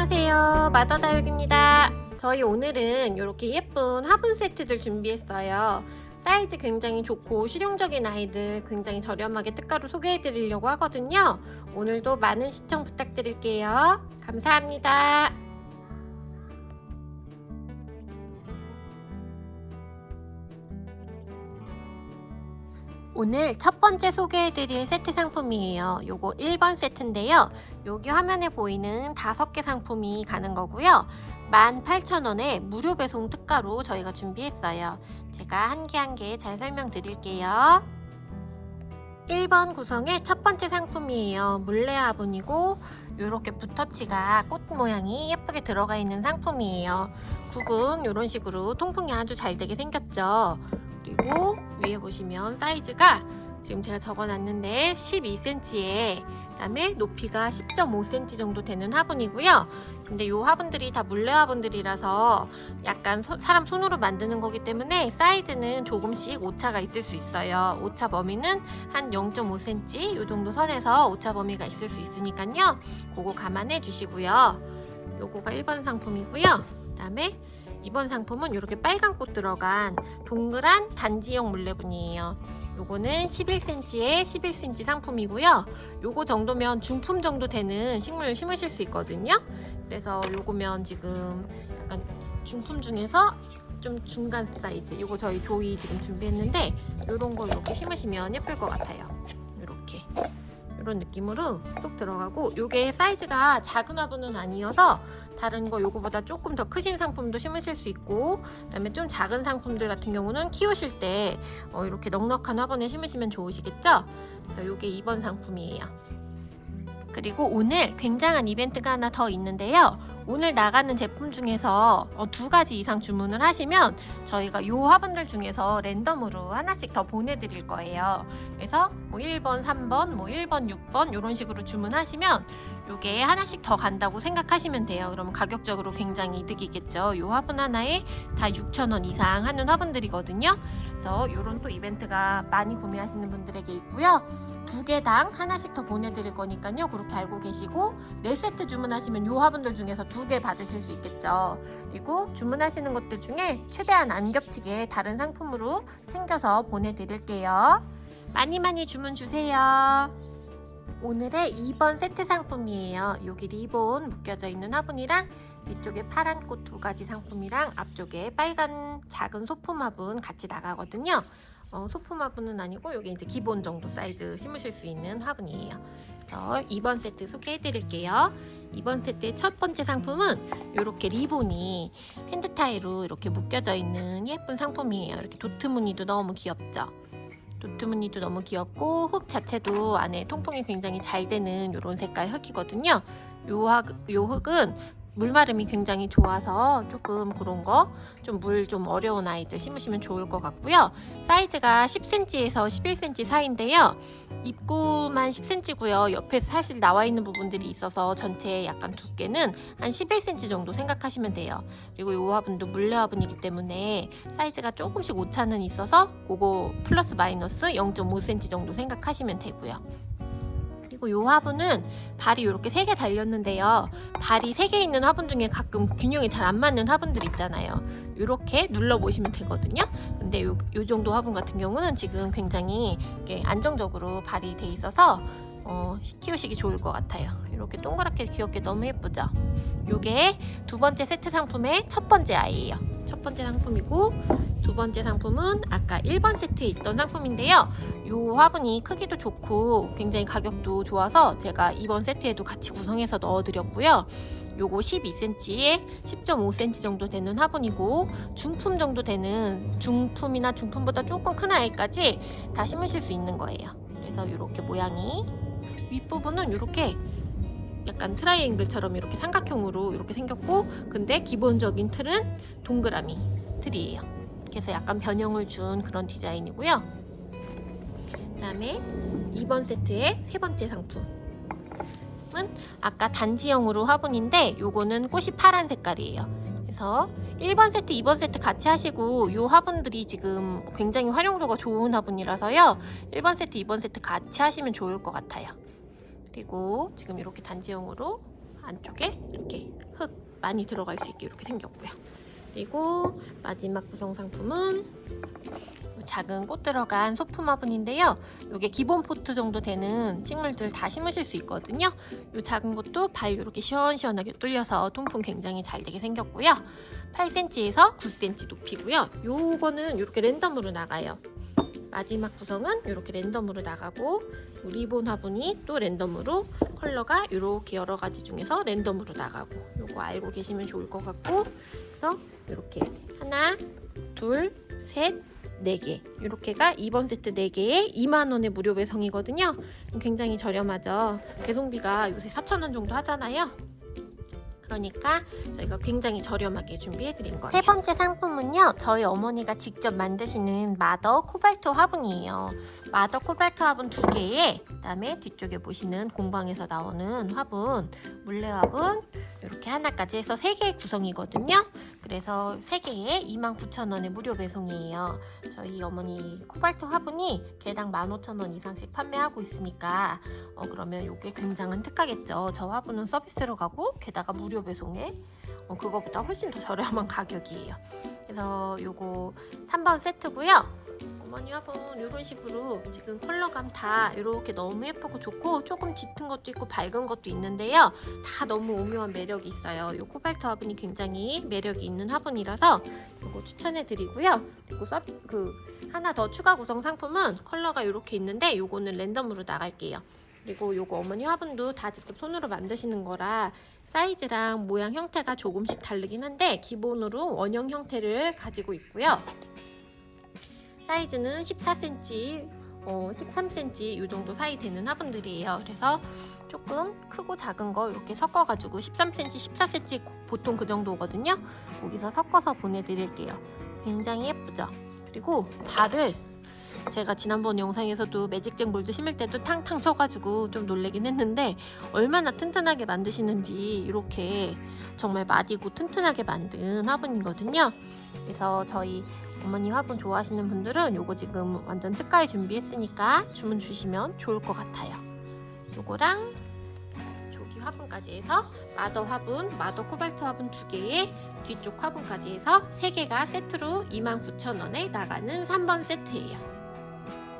안녕하세요. 마더다육입니다. 저희 오늘은 이렇게 예쁜 화분 세트들 준비했어요. 사이즈 굉장히 좋고 실용적인 아이들 굉장히 저렴하게 특가로 소개해 드리려고 하거든요. 오늘도 많은 시청 부탁드릴게요. 감사합니다. 오늘 첫 번째 소개해드릴 세트 상품이에요. 요거 1번 세트인데요. 여기 화면에 보이는 다섯 개 상품이 가는 거고요. 18,000원에 무료 배송 특가로 저희가 준비했어요. 제가 한 개 한 개 잘 설명드릴게요. 1번 구성의 첫 번째 상품이에요. 물레 화분이고 이렇게 붓터치가 꽃 모양이 예쁘게 들어가 있는 상품이에요. 국은 이런 식으로 통풍이 아주 잘 되게 생겼죠. 그리고 위에 보시면 사이즈가 지금 제가 적어놨는데 12cm에 그다음에 높이가 10.5cm 정도 되는 화분이고요. 근데 이 화분들이 다 물레 화분들이라서 약간 소- 사람 손으로 만드는 거기 때문에 사이즈는 조금씩 오차가 있을 수 있어요. 오차 범위는 한 0.5cm 이 정도 선에서 오차 범위가 있을 수 있으니까요. 그거 감안해 주시고요. 요거가 1번 상품이고요. 그다음에 2번 상품은 이렇게 빨간 꽃 들어간 동그란 단지형 물레분이에요. 요거는 11cm에 11cm 상품이고요. 요거 정도면 중품 정도 되는 식물을 심으실 수 있거든요. 그래서 요거면 지금 약간 중품 중에서 좀 중간 사이즈. 요거 저희 조이 지금 준비했는데 요런 거 이렇게 심으시면 예쁠 것 같아요. 이런 느낌으로 쏙 들어가고 요게 사이즈가 작은 화분은 아니어서 다른 거 요거보다 조금 더 크신 상품도 심으실 수 있고 그다음에 좀 작은 상품들 같은 경우는 키우실 때 어, 이렇게 넉넉한 화분에 심으시면 좋으시겠죠? 그래서 요게 2번 상품이에요. 그리고 오늘 굉장한 이벤트가 하나 더 있는데요. 오늘 나가는 제품 중에서 어, 두 가지 이상 주문을 하시면 저희가 요 화분들 중에서 랜덤으로 하나씩 더 보내드릴 거예요. 그래서 뭐 1번, 3번, 뭐 1번, 6번 이런 식으로 주문하시면 요게 하나씩 더 간다고 생각하시면 돼요. 그러면 가격적으로 굉장히 이득이겠죠. 요 화분 하나에 다 6,000원 이상 하는 화분들이거든요. 그래서 이런 또 이벤트가 많이 구매하시는 분들에게 있고요. 두 개당 하나씩 더 보내드릴 거니까요. 그렇게 알고 계시고 네 세트 주문하시면 요 화분들 중에서 두 개 받으실 수 있겠죠. 그리고 주문하시는 것들 중에 최대한 안 겹치게 다른 상품으로 챙겨서 보내드릴게요. 많이 많이 주문 주세요. 오늘의 2번 세트 상품이에요. 여기 리본 묶여져 있는 화분이랑 뒤쪽에 파란 꽃 두 가지 상품이랑 앞쪽에 빨간 작은 소품 화분 같이 나가거든요. 어, 소품 화분은 아니고 여기 이제 기본 정도 사이즈 심으실 수 있는 화분이에요. 그래서 2번 세트 소개해 드릴게요. 2번 세트의 첫 번째 상품은 이렇게 리본이 핸드 타이로 이렇게 묶여져 있는 예쁜 상품이에요. 이렇게 도트 무늬도 너무 귀엽죠. 도트 무늬도 너무 귀엽고 흙 자체도 안에 통풍이 굉장히 잘 되는 이런 색깔 흙이거든요. 요, 흙- 요 흙은 물마름이 굉장히 좋아서 조금 그런 거 좀물좀 어려운 아이들 심으시면 좋을 것 같고요. 사이즈가 10cm에서 11cm 사이인데요. 입구만 10cm고요. 옆에 사실 나와 있는 부분들이 있어서 전체 약간 두께는 한 11cm 정도 생각하시면 돼요. 그리고 이 화분도 물레 화분이기 때문에 사이즈가 조금씩 오차는 있어서 그거 플러스 마이너스 0.5cm 정도 생각하시면 되고요. 그리고 이 화분은 발이 이렇게 세 개 달렸는데요. 발이 세 개 있는 화분 중에 가끔 균형이 잘 안 맞는 화분들 있잖아요. 이렇게 눌러 보시면 되거든요. 근데 요, 요 정도 화분 같은 경우는 지금 굉장히 안정적으로 발이 돼 있어서 어, 키우시기 좋을 것 같아요. 이렇게 동그랗게 귀엽게 너무 예쁘죠? 요게 두 번째 세트 상품의 첫 번째 아이예요. 첫 번째 상품이고 두 번째 상품은 아까 1번 세트에 있던 상품인데요. 요 화분이 크기도 좋고 굉장히 가격도 좋아서 제가 이번 세트에도 같이 구성해서 넣어드렸고요. 요거 12cm에 10.5cm 정도 되는 화분이고 중품 정도 되는 중품이나 중품보다 조금 큰 아이까지 다 심으실 수 있는 거예요. 그래서 이렇게 모양이 윗부분은 이렇게 약간 트라이앵글처럼 이렇게 삼각형으로 이렇게 생겼고 근데 기본적인 틀은 동그라미 틀이에요. 그래서 약간 변형을 준 그런 디자인이고요. 그다음에 2번 세트의 세 번째 상품은 아까 단지형으로 화분인데 요거는 꽃이 파란 색깔이에요. 그래서 1번 세트, 2번 세트 같이 하시고 요 화분들이 지금 굉장히 활용도가 좋은 화분이라서요. 1번 세트, 2번 세트 같이 하시면 좋을 것 같아요. 그리고 지금 이렇게 단지형으로 안쪽에 이렇게 흙 많이 들어갈 수 있게 이렇게 생겼고요. 그리고 마지막 구성 상품은 작은 꽃 들어간 소품 화분인데요. 이게 기본 포트 정도 되는 식물들 다 심으실 수 있거든요. 이 작은 것도 발 이렇게 시원시원하게 뚫려서 통풍 굉장히 잘 되게 생겼고요. 8cm에서 9cm 높이고요. 요거는 이렇게 랜덤으로 나가요. 마지막 구성은 이렇게 랜덤으로 나가고 리본 화분이 또 랜덤으로 컬러가 이렇게 여러 가지 중에서 랜덤으로 나가고 요거 알고 계시면 좋을 것 같고 그래서 이렇게 하나, 둘, 셋, 네 개. 이렇게가 2번 세트 4개에 2만 원의 무료 배송이거든요. 굉장히 저렴하죠. 배송비가 요새 4천 원 정도 하잖아요. 그러니까 저희가 굉장히 저렴하게 준비해 드린 거예요. 세 번째 상품은요. 저희 어머니가 직접 만드시는 마더 코발트 화분이에요. 마더 코발트 화분 두 개에 그다음에 뒤쪽에 보시는 공방에서 나오는 화분, 물레 화분 이렇게 하나까지 해서 세 개의 구성이거든요. 그래서 세 개에 29,000원의 무료 배송이에요. 저희 어머니 코발트 화분이 개당 15,000원 이상씩 판매하고 있으니까 어, 그러면 이게 굉장한 특가겠죠. 저 화분은 서비스로 가고 게다가 무료 배송에 어, 그거보다 훨씬 더 저렴한 가격이에요. 그래서 요거 3번 세트고요. 어머니 화분 이런 식으로 지금 컬러감 다 이렇게 너무 예쁘고 좋고 조금 짙은 것도 있고 밝은 것도 있는데요. 다 너무 오묘한 매력이 있어요. 이 코발트 화분이 굉장히 매력이 있는 화분이라서 이거 추천해 드리고요. 그리고 서, 그 하나 더 추가 구성 상품은 컬러가 이렇게 있는데 요거는 랜덤으로 나갈게요. 그리고 요거 어머니 화분도 다 직접 손으로 만드시는 거라 사이즈랑 모양 형태가 조금씩 다르긴 한데 기본으로 원형 형태를 가지고 있고요. 사이즈는 14cm, 어, 13cm 이 정도 사이 되는 화분들이에요. 그래서 조금 크고 작은 거 이렇게 섞어가지고 13cm, 14cm 보통 그 정도거든요. 여기서 섞어서 보내드릴게요. 굉장히 예쁘죠? 그리고 발을 제가 지난번 영상에서도 매직잭 몰드 심을 때도 탕탕 쳐가지고 좀 놀래긴 했는데 얼마나 튼튼하게 만드시는지 이렇게 정말 마디고 튼튼하게 만든 화분이거든요. 그래서 저희 어머니 화분 좋아하시는 분들은 요거 지금 완전 특가에 준비했으니까 주문 주시면 좋을 것 같아요. 요거랑 조기 화분까지 해서 마더 화분, 마더 코발트 화분 두 개에 뒤쪽 화분까지 해서 세 개가 세트로 29,000원에 나가는 3번 세트예요.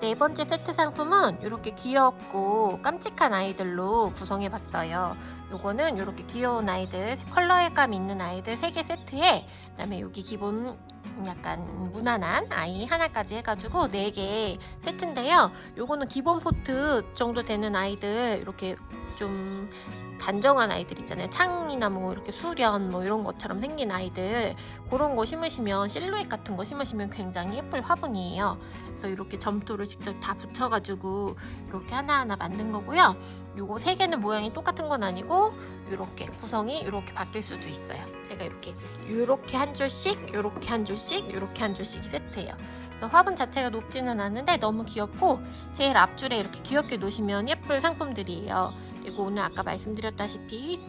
네 번째 세트 상품은 이렇게 귀엽고 깜찍한 아이들로 구성해 봤어요. 요거는 이렇게 귀여운 아이들, 컬러감 있는 아이들 3개 세트에 그다음에 여기 기본 약간 무난한 아이 하나까지 해가지고 4개 세트인데요. 요거는 기본 포트 정도 되는 아이들 이렇게 좀 단정한 아이들 있잖아요. 창이나 뭐 이렇게 수련 뭐 이런 것처럼 생긴 아이들 그런 거 심으시면 실루엣 같은 거 심으시면 굉장히 예쁠 화분이에요. 그래서 이렇게 점토를 직접 다 붙여가지고 이렇게 하나하나 만든 거고요. 요거 세 개는 모양이 똑같은 건 아니고 이렇게 구성이 이렇게 바뀔 수도 있어요. 제가 이렇게 이렇게 한 줄씩, 이렇게 한 줄씩, 이렇게 한 줄씩 세트예요. 그래서 화분 자체가 높지는 않은데 너무 귀엽고 제일 앞줄에 이렇게 귀엽게 놓으시면 예쁠 상품들이에요. 그리고 오늘 아까 말씀드렸다시피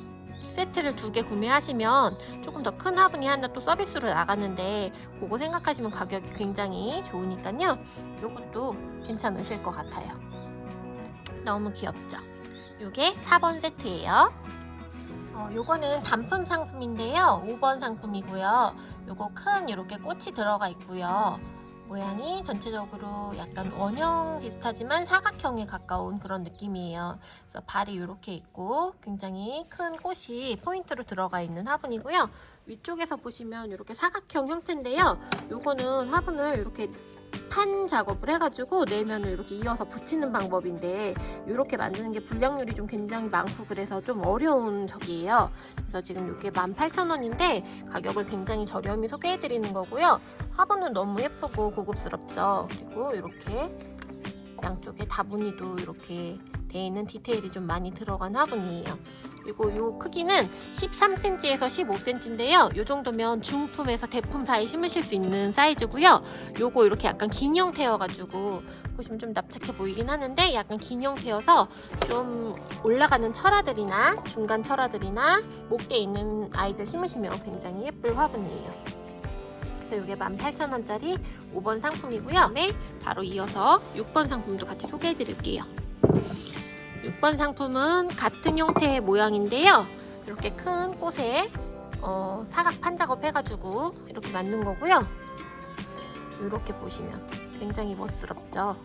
세트를 두 개 구매하시면 조금 더 큰 화분이 하나 또 서비스로 나가는데 그거 생각하시면 가격이 굉장히 좋으니까요. 이것도 괜찮으실 것 같아요. 너무 귀엽죠? 이게 4번 세트예요. 어, 요거는 단품 상품인데요. 5번 상품이고요. 요거 큰 이렇게 꽃이 들어가 있고요. 모양이 전체적으로 약간 원형 비슷하지만 사각형에 가까운 그런 느낌이에요. 그래서 발이 이렇게 있고 굉장히 큰 꽃이 포인트로 들어가 있는 화분이고요. 위쪽에서 보시면 이렇게 사각형 형태인데요. 요거는 화분을 이렇게 판 작업을 해가지고 내면을 이렇게 이어서 붙이는 방법인데 이렇게 만드는 게 불량률이 좀 굉장히 많고 그래서 좀 어려운 적이에요. 그래서 지금 이게 18,000원인데 가격을 굉장히 저렴히 소개해드리는 거고요. 화분은 너무 예쁘고 고급스럽죠. 그리고 이렇게 양쪽에 다무늬도 이렇게 돼 있는 디테일이 좀 많이 들어간 화분이에요. 그리고 요 크기는 13cm에서 15cm인데요. 요 정도면 중품에서 대품 사이 심으실 수 있는 사이즈고요. 요거 이렇게 약간 긴 형태여가지고 보시면 좀 납작해 보이긴 하는데 약간 긴 형태여서 좀 올라가는 철화들이나 중간 철화들이나 목대 있는 아이들 심으시면 굉장히 예쁠 화분이에요. 이게 18,000원짜리 5번 상품이고요. 네, 바로 이어서 6번 상품도 같이 소개해 드릴게요. 6번 상품은 같은 형태의 모양인데요. 이렇게 큰 꽃에 어, 사각 판 작업 해가지고 이렇게 만든 거고요. 이렇게 보시면 굉장히 멋스럽죠.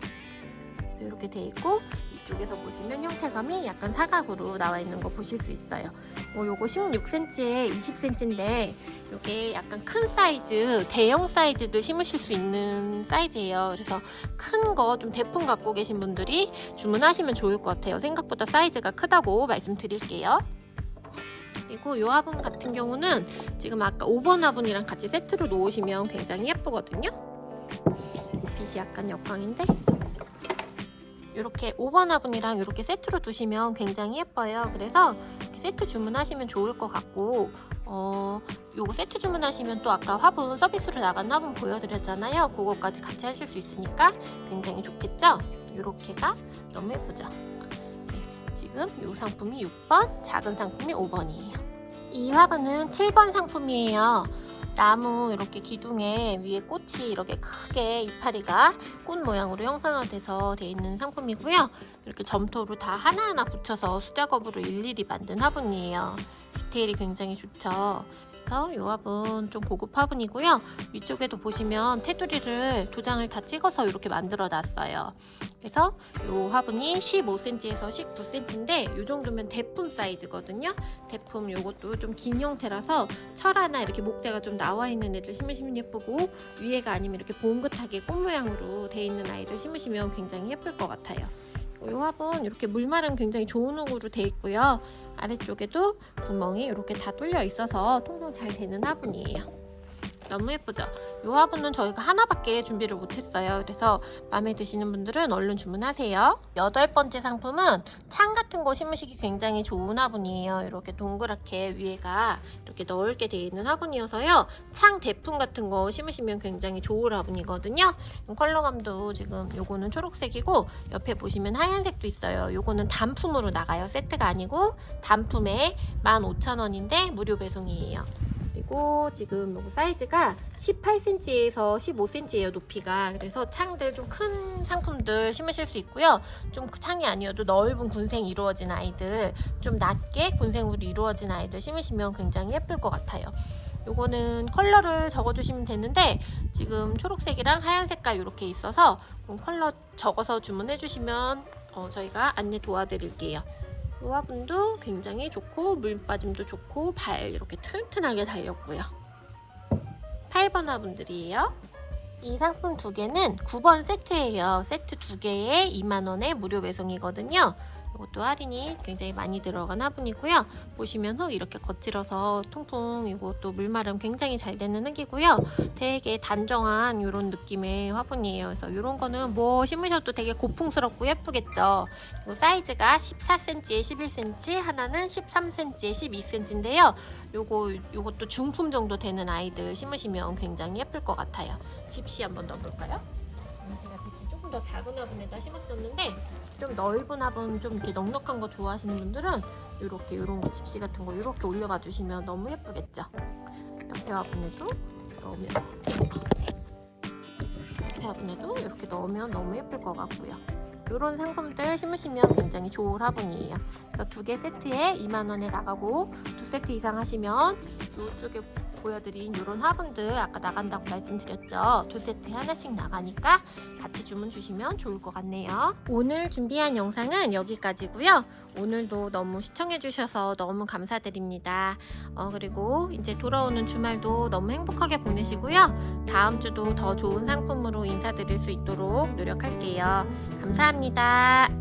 이렇게 돼 있고 이쪽에서 보시면 형태감이 약간 사각으로 나와 있는 거 보실 수 있어요. 어, 요거 16cm에 20cm인데 요게 약간 큰 사이즈, 대형 사이즈들 심으실 수 있는 사이즈예요. 그래서 큰 거 좀 대품 갖고 계신 분들이 주문하시면 좋을 것 같아요. 생각보다 사이즈가 크다고 말씀드릴게요. 그리고 요 화분 같은 경우는 지금 아까 5번 화분이랑 같이 세트로 놓으시면 굉장히 예쁘거든요. 빛이 약간 역광인데 이렇게 5번 화분이랑 이렇게 세트로 두시면 굉장히 예뻐요. 그래서 세트 주문하시면 좋을 것 같고 어 요거 세트 주문하시면 또 아까 화분 서비스로 나간 화분 보여드렸잖아요. 그거까지 같이 하실 수 있으니까 굉장히 좋겠죠? 이렇게가 너무 예쁘죠? 네, 지금 요 상품이 6번, 작은 상품이 5번이에요. 이 화분은 7번 상품이에요. 나무 이렇게 기둥에 위에 꽃이 이렇게 크게 이파리가 꽃 모양으로 형상화돼서 돼 있는 상품이고요. 이렇게 점토로 다 하나하나 붙여서 수작업으로 일일이 만든 화분이에요. 디테일이 굉장히 좋죠. 그래서 이 화분 좀 고급 화분이고요. 위쪽에도 보시면 테두리를 도장을 다 찍어서 이렇게 만들어 놨어요. 그래서 이 화분이 15cm에서 19cm인데 이 정도면 대품 사이즈거든요. 대품 요것도 좀 긴 형태라서 철 하나 이렇게 목대가 좀 나와 있는 애들 심으시면 예쁘고 위에가 아니면 이렇게 봉긋하게 꽃 모양으로 돼 있는 아이들 심으시면 굉장히 예쁠 것 같아요. 이 화분 이렇게 물말은 굉장히 좋은 흙으로 돼 있고요. 아래쪽에도 구멍이 이렇게 다 뚫려 있어서 통풍 잘 되는 화분이에요. 너무 예쁘죠? 이 화분은 저희가 하나밖에 준비를 못했어요. 그래서 마음에 드시는 분들은 얼른 주문하세요. 여덟 번째 상품은 창 같은 거 심으시기 굉장히 좋은 화분이에요. 이렇게 동그랗게 위에가 이렇게 넓게 되어 있는 화분이어서요. 창 대품 같은 거 심으시면 굉장히 좋은 화분이거든요. 컬러감도 지금 요거는 초록색이고 옆에 보시면 하얀색도 있어요. 요거는 단품으로 나가요. 세트가 아니고 단품에 15,000원인데 무료 배송이에요. 그리고 지금 사이즈가 18cm에서 15cm예요 높이가. 그래서 창들 좀 큰 상품들 심으실 수 있고요. 좀 창이 아니어도 넓은 군생이 이루어진 아이들 좀 낮게 군생으로 이루어진 아이들 심으시면 굉장히 예쁠 것 같아요. 요거는 컬러를 적어주시면 되는데 지금 초록색이랑 하얀 색깔 이렇게 있어서 컬러 적어서 주문해 주시면 어, 저희가 안내 도와드릴게요 이 화분도 굉장히 좋고 물 빠짐도 좋고 발 이렇게 튼튼하게 달렸고요. 8번 화분들이에요. 이 상품 두 개는 9번 세트예요. 세트 두 개에 2만 원의 무료 배송이거든요. 이것도 할인이 굉장히 많이 들어간 화분이고요. 보시면 흙 이렇게 거칠어서 통풍 이것도 물마름 굉장히 잘 되는 흙이고요. 되게 단정한 이런 느낌의 화분이에요. 그래서 이런 거는 뭐 심으셔도 되게 고풍스럽고 예쁘겠죠. 그리고 사이즈가 14cm에 11cm, 하나는 13cm에 12cm인데요. 요거 요것도 중품 정도 되는 아이들 심으시면 굉장히 예쁠 것 같아요. 집시 한번 넣어볼까요? 음, 제가 집시 조금 더 작은 화분에다 심었었는데 좀 넓은 화분 좀 이렇게 넉넉한 거 좋아하시는 분들은 이렇게 이런 거 집시 같은 거 이렇게 올려봐 주시면 너무 예쁘겠죠. 옆에 화분에도 넣으면 옆에 화분에도 이렇게 넣으면 너무 예쁠 것 같고요. 이런 상품들 심으시면 굉장히 좋은 화분이에요. 그래서 두 개 세트에 2만 원에 나가고 두 세트 이상 하시면 이쪽에 보여드린 이런 화분들 아까 나간다고 말씀드렸죠. 두 세트에 하나씩 나가니까 같이 주문 주시면 좋을 것 같네요. 오늘 준비한 영상은 여기까지고요. 오늘도 너무 시청해주셔서 너무 감사드립니다. 어, 그리고 이제 돌아오는 주말도 너무 행복하게 보내시고요. 다음 주도 더 좋은 상품으로 인사드릴 수 있도록 노력할게요. 감사합니다.